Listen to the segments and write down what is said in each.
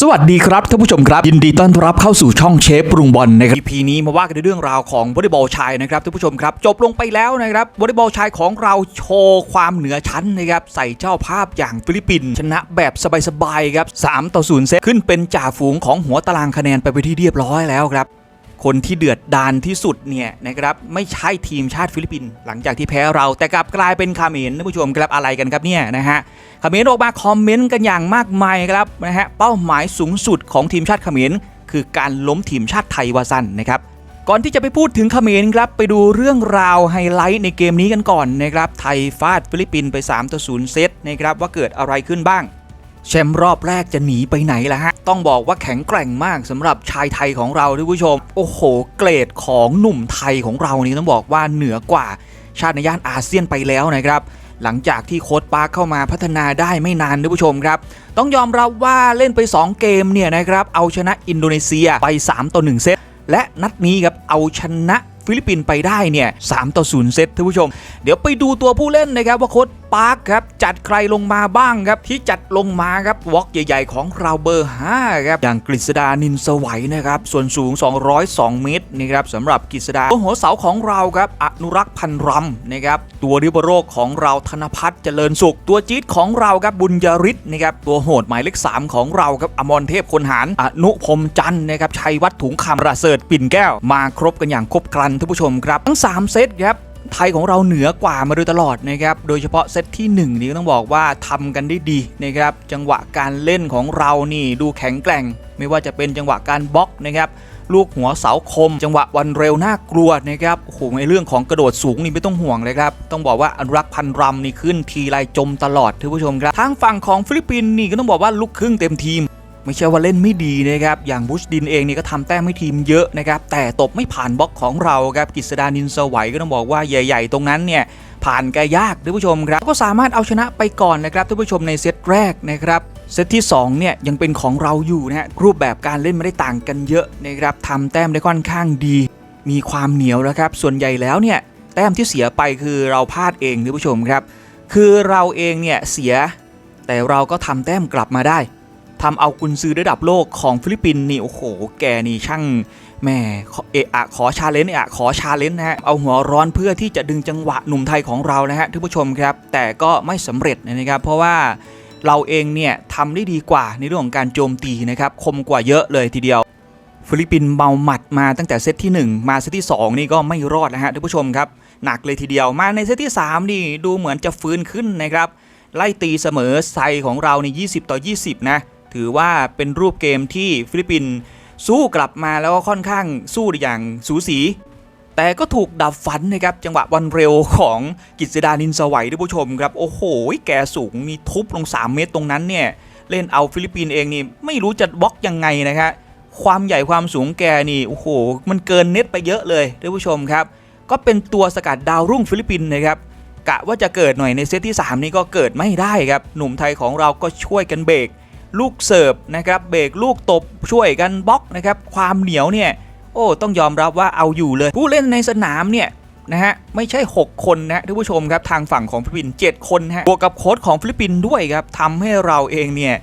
สวัสดีครับท่านผู้ชมครับ ยินดีต้อนรับเข้าสู่ช่องเชฟปรุงบอลนะครับ EP นี้มาว่ากันในเรื่องราวของวอลเลย์บอลชายนะครับท่านผู้ชมครับ จบลงไปแล้วนะครับวอลเลย์บอลชายของเราโชว์ความเหนือชั้นนะครับใส่เจ้าภาพอย่างฟิลิปปินส์ชนะแบบสบายๆครับ3ต่อ0เซตขึ้นเป็นจ่าฝูงของหัวตารางคะแนนไปไปที่เรียบร้อยแล้วครับ คนที่เดือดดานที่สุดเนี่ยนะครับไม่ใช่ทีมชาติฟิลิปปินส์หลังจากที่แพ้เราแต่กลับกลายเป็นคาเมรท่านผู้ชมครับอะไรกันครับเนี่ยนะฮะคาเมรออกมาคอมเมนต์กันอย่างมากมายครับนะฮะเป้าหมายสูงสุดของทีมชาติคาเมรคือการล้มทีมชาติไทยวาซันนะครับก่อนที่จะไปพูดถึงเขมรครับไปดูเรื่องราวไฮไลท์ในเกมนี้กันก่อนนะครับไทยฟาดฟิลิปปินส์ไป3ต่อ0เซตนะครับว่าเกิดอะไรขึ้นบ้าง แชมป์รอบแรกจะหนีไปไหนล่ะฮะ ต้องบอกว่าแข็งแกร่งมากสำหรับชายไทยของเราท่านผู้ชม โอ้โห เกรดของหนุ่มไทยของเรานี่ต้องบอกว่าเหนือกว่าชาติในย่านอาเซียนไปแล้วนะครับ หลังจากที่โค้ดปาร์คเข้ามาพัฒนาได้ไม่นานท่านผู้ชมครับ ต้องยอมรับว่าเล่นไป 2 เกมเนี่ยนะครับ เอาชนะอินโดนีเซียไป 3 ต่อ 1 เซต และนัดนี้ครับเอาชนะฟิลิปปินส์ไปได้เนี่ย3ต่อ 0 เซตท่านผู้ชม เดี๋ยวไปดูตัวผู้เล่นนะครับว่าโค้ด ปาร์คครับจัดใครลงมาบ้างครับที่จัดลงมาครับวอล์กใหญ่ๆ ของเราเบอร์5ครับอย่างกฤษดานินสวัยนะครับส่วนสูง 202 เมตรนะครับสำหรับกฤษดาตัวหัวเสาของเราครับอนุรักษ์พันรำนะครับตัวริบโรคของเราธนพัฒน์เจริญสุข ตัวจี๊ดของเราครับบุญยริศนะครับตัวโหดหมายเลข3ของเราครับอมรเทพคนหารอนุพรมจันนะครับชัยวัฒน์ถุงคำประเสริฐปิ่นแก้ว มาครบกันอย่างครบครันท่านผู้ชมครับ ทั้ง 3 เซตครับ ไทยของเราเหนือกว่ามาโดยตลอดนะครับ โดยเฉพาะเซตที่1นี้ก็ต้องบอกว่าทำกันได้ดีนะครับ จังหวะการเล่นของเรานี่ดูแข็งแกร่ง ไม่ว่าจะเป็นจังหวะการบล็อกนะครับลูกหัวเสาคม จังหวะวันเร็วน่ากลัวนะครับโอ้โหในเรื่องของกระโดดสูงนี่ไม่ต้องห่วงเลยครับ ต้องบอกว่าอนุรักษ์พันรำนี่ขึ้นทีไรจมตลอดท่านผู้ชมครับทางฝั่งของฟิลิปปินส์นี่ก็ต้องบอกว่าลูกครึ่งเต็มทีม ไม่ใช่ว่าเล่นไม่ดีนะครับ อย่างบุชดินเองเนี่ก็ทำแต้มให้ทีมเยอะนะครับ แต่ตบไม่ผ่านบล็อกของเราครับกฤษดานินสวัยก็ต้องบอกว่าใหญ่ ๆ ตรงนั้นเนี่ยผ่านกยากท่านผู้ชมครับ ก็สามารถเอาชนะไปก่อนนะครับท่านผู้ชมในเซตแรกนะครับเซตที่2เนี่ยยังเป็นของเราอยู่นะฮะรูปแบบการเล่นไม่ได้ต่างกันเยอะนะครับทำแต้มได้ค่อนข้างดี มีความเหนียวนะครับ ส่วนใหญ่แล้วเนี่ยแต้มที่เสียไปคือเราพลาดเองท่านผู้ชมครับ คือเราเองเนี่ยเสีย แต่เราก็ทำแต้มกลับมาได้ ทำเอากุนซือระดับโลกของฟิลิปปินส์นี่โอ้โห แกนี่ช่างแม่เอะอะขอชาเลนจ์เอะขอชาเลนจ์นะฮะเอาหัวร้อนเพื่อที่จะดึงจังหวะหนุ่มไทยของเรานะฮะท่านผู้ชมครับ แต่ก็ไม่สำเร็จนะครับเพราะว่าเราเองเนี่ยทำได้ดีกว่าในเรื่องของการโจมตีนะครับคมกว่าเยอะเลยทีเดียว ฟิลิปปินส์เมาหมัดมาตั้งแต่เซตที่ 1 มาเซตที่ 2 นี่ก็ไม่รอดนะฮะท่านผู้ชมครับหนักเลยทีเดียวมาในเซตที่ 3 นี่ดูเหมือนจะฟื้นขึ้นนะครับไล่ตีเสมอไซของเราใน20 ต่อ 20 นะ ถือว่าเป็นรูปเกมที่ฟิลิปปินส์สู้กลับมาแล้วก็ค่อนข้างสู้อย่างสูสี แต่ก็ถูกดับฝันนะครับ จังหวะวันเร็วของกิจสดานินสวัยท่านผู้ชมครับ โอ้โห แกสูงมีทุบลง 3 เมตรตรงนั้นเนี่ย เล่นเอาฟิลิปปินส์เองนี่ไม่รู้จะบล็อกยังไงนะครับความใหญ่ความสูงแกนี่โอ้โห มันเกินเน็ตไปเยอะเลยท่านผู้ชมครับ ก็เป็นตัวสกัดดาวรุ่งฟิลิปปินส์นะครับกะว่าจะเกิดหน่อยในเซตที่ 3 นี่ก็เกิดไม่ได้ครับ หนุ่มไทยของเราก็ช่วยกันเบรก ลูกเสิร์ฟนะครับเบรกลูกตบช่วยกันบล็อกนะครับความเหนียวเนี่ยโอ้ต้องยอมรับว่าเอาอยู่เลย ผู้เล่นในสนามเนี่ยนะฮะไม่ใช่ 6 คนนะท่านผู้ชมครับทางฝั่งของฟิลิปปินส์7คนฮะบวกกับโค้ชของฟิลิปปินส์ด้วยครับทำให้เราเองเนี่ย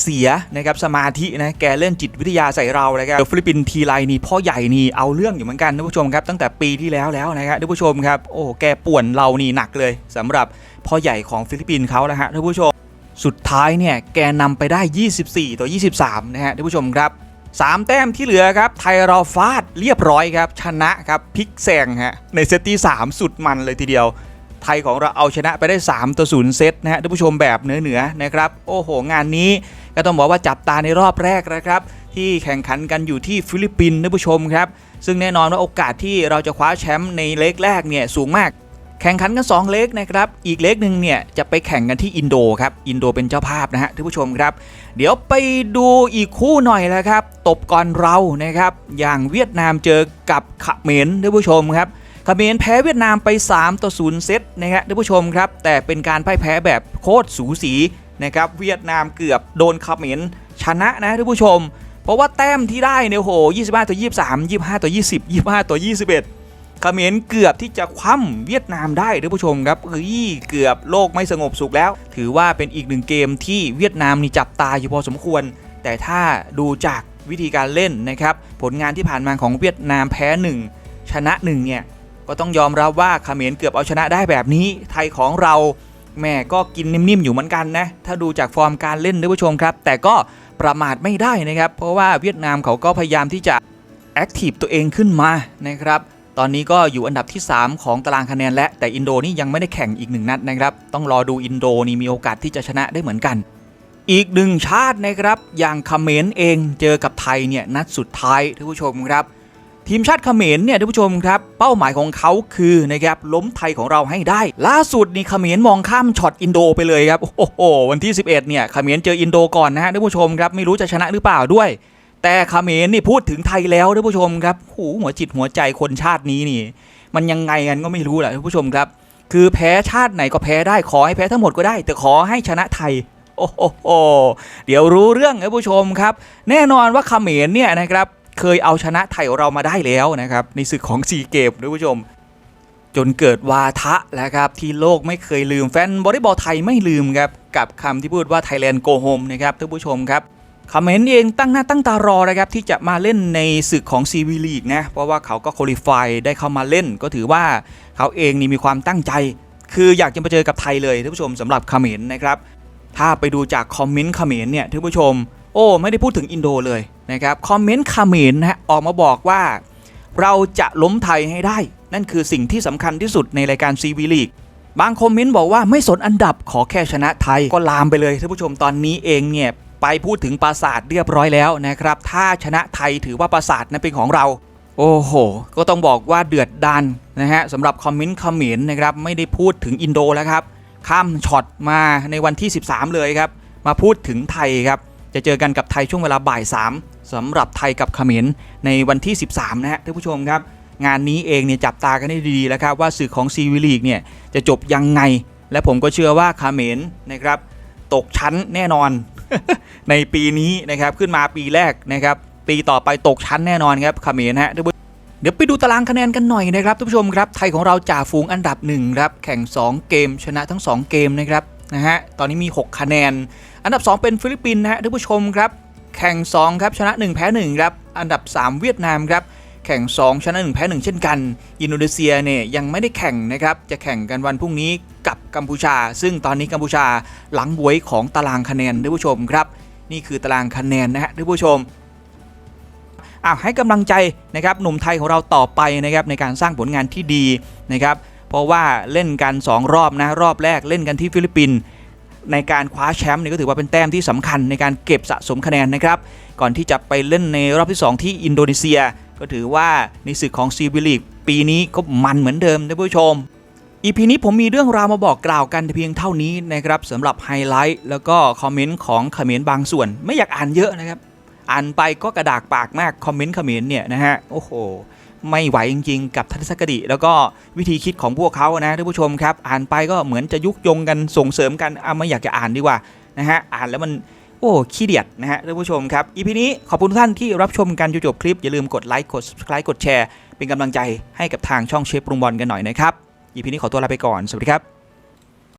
เสียนะครับสมาธินะแกเล่นจิตวิทยาใส่เราเลยครับฟิลิปปินส์ทีไรนี่พ่อใหญ่นี่เอาเรื่องอยู่เหมือนกันท่านผู้ชมครับตั้งแต่ปีที่แล้วแล้วนะครับท่านผู้ชมครับโอ้แกป่วนเรานี่หนักเลยสำหรับพ่อใหญ่ของฟิลิปปินส์เขาแล้วฮะท่านผู้ชม สุดท้ายเนี่ยแกนำไปได้ 24 ต่อ 23 นะฮะท่านผู้ชมครับ 3 แต้มที่เหลือครับ ไทยเราฟาดเรียบร้อยครับ ชนะครับพลิกแซงฮะในเซตที่ 3 สุดมันเลยทีเดียว ไทยของเราเอาชนะไปได้ 3 ต่อ 0 เซตนะฮะท่านผู้ชมแบบเหนือๆนะครับ โอ้โห งานนี้ก็ต้องบอกว่าจับตาในรอบแรกนะครับ ที่แข่งขันกันอยู่ที่ฟิลิปปินส์ท่านผู้ชมครับ ซึ่งแน่นอนว่าโอกาสที่เราจะคว้าแชมป์ในเล็กแรกเนี่ยสูงมาก แข่งขันกัน 2 เล็กนะครับ อีกเล็กหนึ่งเนี่ยจะไปแข่งกันที่อินโดครับ อินโดเป็นเจ้าภาพนะฮะท่านผู้ชมครับ เดี๋ยวไปดูอีกคู่หน่อยแล้วครับ ตบก่อนเรานะครับ อย่างเวียดนามเจอกับขเขมรท่านผู้ชมครับขเขมรแพ้เวียดนามไป 3 ต่อ 0 เซตนะฮะท่านผู้ชมครับ แต่เป็นการพ่ายแพ้แบบโคตรสูสีนะครับ เวียดนามเกือบโดนขเขมรชนะนะท่านผู้ชม เพราะว่าแต้มที่ได้เนี่ยโห25 ต่อ 23 25 ต่อ 20 25 ต่อ 21 เขมรเกือบที่จะคว่ำเวียดนามได้ท่านผู้ชมครับเฮ้ยเกือบโลกไม่สงบสุขแล้ว ถือว่าเป็นอีกหนึ่งเกมที่เวียดนามนี่จับตาอยู่พอสมควร แต่ถ้าดูจากวิธีการเล่นนะครับผลงานที่ผ่านมาของเวียดนามแพ้ 1 ชนะ1เนี่ยก็ต้องยอมรับว่าเขมรเกือบเอาชนะได้แบบนี้ ไทยของเราแม่ก็กินนิ่มๆอยู่เหมือนกันนะถ้าดูจากฟอร์มการเล่นด้วยผู้ชมครับ แต่ก็ประมาทไม่ได้นะครับ เพราะว่าเวียดนามเขาก็พยายามที่จะแอคทีฟตัวเองขึ้นมานะครับ ตอนนี้ก็อยู่อันดับที่ 3 ของตารางคะแนนและแต่อินโดนี่ยังไม่ได้แข่งอีกหนึ่งนัดนะครับ ต้องรอดูอินโดนี่มีโอกาสที่จะชนะได้เหมือนกัน อีกหนึ่งชาตินะครับ อย่างเขมรเองเจอกับไทยเนี่ยนัดสุดท้ายท่านผู้ชมครับ ทีมชาติเขมรเนี่ยท่านผู้ชมครับ เป้าหมายของเขาคือนะครับล้มไทยของเราให้ได้ ล่าสุดนี่เขมรมองข้ามช็อตอินโดไปเลยครับโอ้โหวันที่ 11เนี่ยเขมรเจออินโดก่อนนะฮะท่านผู้ชมครับไม่รู้จะชนะหรือเปล่าด้วย แต่เขมรนี่พูดถึงไทยแล้วท่านผู้ชมครับหูหัวจิตหัวใจคนชาตินี้นี่ มันยังไงกันก็ไม่รู้แหละท่านผู้ชมครับ คือแพ้ชาติไหนก็แพ้ได้ขอให้แพ้ทั้งหมดก็ได้ แต่ขอให้ชนะไทยโอ้โหโหเดี๋ยวรู้เรื่องท่านผู้ชมครับ แน่นอนว่าเขมรเนี่ยนะครับเคยเอาชนะไทยเรามาได้แล้วนะครับในศึกของซีเกมท่านผู้ชมจนเกิดวาทะแล้วครับที่โลกไม่เคยลืมแฟนบอลบอลไทยไม่ลืมครับกับคำที่พูดว่า Thailand go home นะครับท่านผู้ชมครับ คอมเมนต์เองตั้งหน้าตั้งตารอนะครับที่จะมาเล่นในศึกของซีวีลีกนะเพราะว่าเขาก็คุริฟายได้เข้ามาเล่น ก็ถือว่าเขาเองนี่มีความตั้งใจ คืออยากจะมาเจอกับไทยเลยท่านผู้ชมสำหรับคอมเมนต์นะครับถ้าไปดูจากคอมเมนต์เขมรเนี่ยท่านผู้ชม โอ้ไม่ได้พูดถึงอินโดเลยนะครับคอมเมนต์เมรนะฮะออกมาบอกว่าเราจะล้มไทยให้ได้ นั่นคือสิ่งที่สำคัญที่สุดในรายการซีวีลีกบางคอมเมนต์บอกว่าไม่สนอันดับขอแค่ชนะไทยก็ลามไปเลยท่านผู้ชมตอนนี้เองเนี่ย ไปพูดถึงปราสาทเรียบร้อยแล้วนะครับ ถ้าชนะไทยถือว่าปราสาทนั้นเป็นของเรา โอ้โห ก็ต้องบอกว่าเดือดดันนะฮะสำหรับคอมเมนต์เขมรนต์นะครับ ไม่ได้พูดถึงอินโดแล้วครับ ข้ามช็อตมาในวันที่ 13 เลยครับ มาพูดถึงไทยครับ จะเจอกันกับไทยช่วงเวลาบ่าย3สำหรับไทยกับเขมรในวันที่ 13 นะฮะท่านผู้ชมครับ งานนี้เองเนี่ยจับตากันให้ดีๆแล้วครับว่าสื่อของซีวิลีกเนี่ยจะจบยังไง และผมก็เชื่อว่าเขมรนะครับตกชั้นแน่นอน ในปีนี้นะครับขึ้นมาปีแรกนะครับปีต่อไปตกชั้นแน่นอนครับเขมรฮะท่านผู้เดี๋ยวไปดูตารางคะแนนกันหน่อยนะครับท่านผู้ชมครับไทยของเราจ่าฝูงอันดับหนึ่งครับแข่ง 2 เกมชนะทั้ง 2 เกมนะครับนะฮะตอนนี้มี 6 คะแนน อันดับ 2 เป็นฟิลิปปินส์นะฮะท่านผู้ชมครับแข่ง 2 ครับชนะ 1 แพ้1ครับอันดับ 3 เวียดนามครับแข่ง 2 ชนะ 1 แพ้ 1 เช่นกัน อินโดนีเซียเนี่ยยังไม่ได้แข่งนะครับจะแข่งกันวันพรุ่งนี้ กัมพูชา ซึ่งตอนนี้กัมพูชาหลังบวยของตารางคะแนนท่านผู้ชมครับ นี่คือตารางคะแนนนะฮะท่านผู้ชมอะให้กำลังใจนะครับหนุ่มไทยของเราต่อไปนะครับในการสร้างผลงานที่ดีนะครับเพราะว่าเล่นกัน 2 รอบนะรอบแรกเล่นกันที่ฟิลิปปินส์ในการคว้าแชมป์นี่ก็ถือว่าเป็นแต้มที่สำคัญในการเก็บสะสมคะแนนนะครับก่อนที่จะไปเล่นในรอบที่ 2 ที่อินโดนีเซีย ก็ถือว่าในศึกของซีวิลีกปีนี้ก็มันเหมือนเดิมท่านผู้ชม อีพีนี้ผมมีเรื่องราวมาบอกกล่าวกันเพียงเท่านี้นะครับสำหรับไฮไลท์แล้วก็คอมเมนต์ของเขมรบางส่วน ไม่อยากอ่านเยอะนะครับ อ่านไปก็กระดากปากมากคอมเมนต์เขมรเนี่ยนะฮะโอ้โหไม่ไหวจริงๆ กับทัศนคติแล้วก็วิธีคิดของพวกเขานะท่านผู้ชมครับ อ่านไปก็เหมือนจะยุกยงกันส่งเสริมกันอะไม่อยากจะอ่านดีกว่านะฮะอ่านแล้วมันโอ้ขี้เดียดนะฮะท่านผู้ชมครับอีพีนี้ขอบคุณทุกท่านที่รับชมกันจนจบคลิปอย่าลืมกดไลค์กด subscribe กดแชร์เป็นกำลังใจให้กับทางช่องเชฟปรุงบอลกันหน่อยนะครับ อีพีนี้ขอตัวลาไปก่อน สวัสดีครับ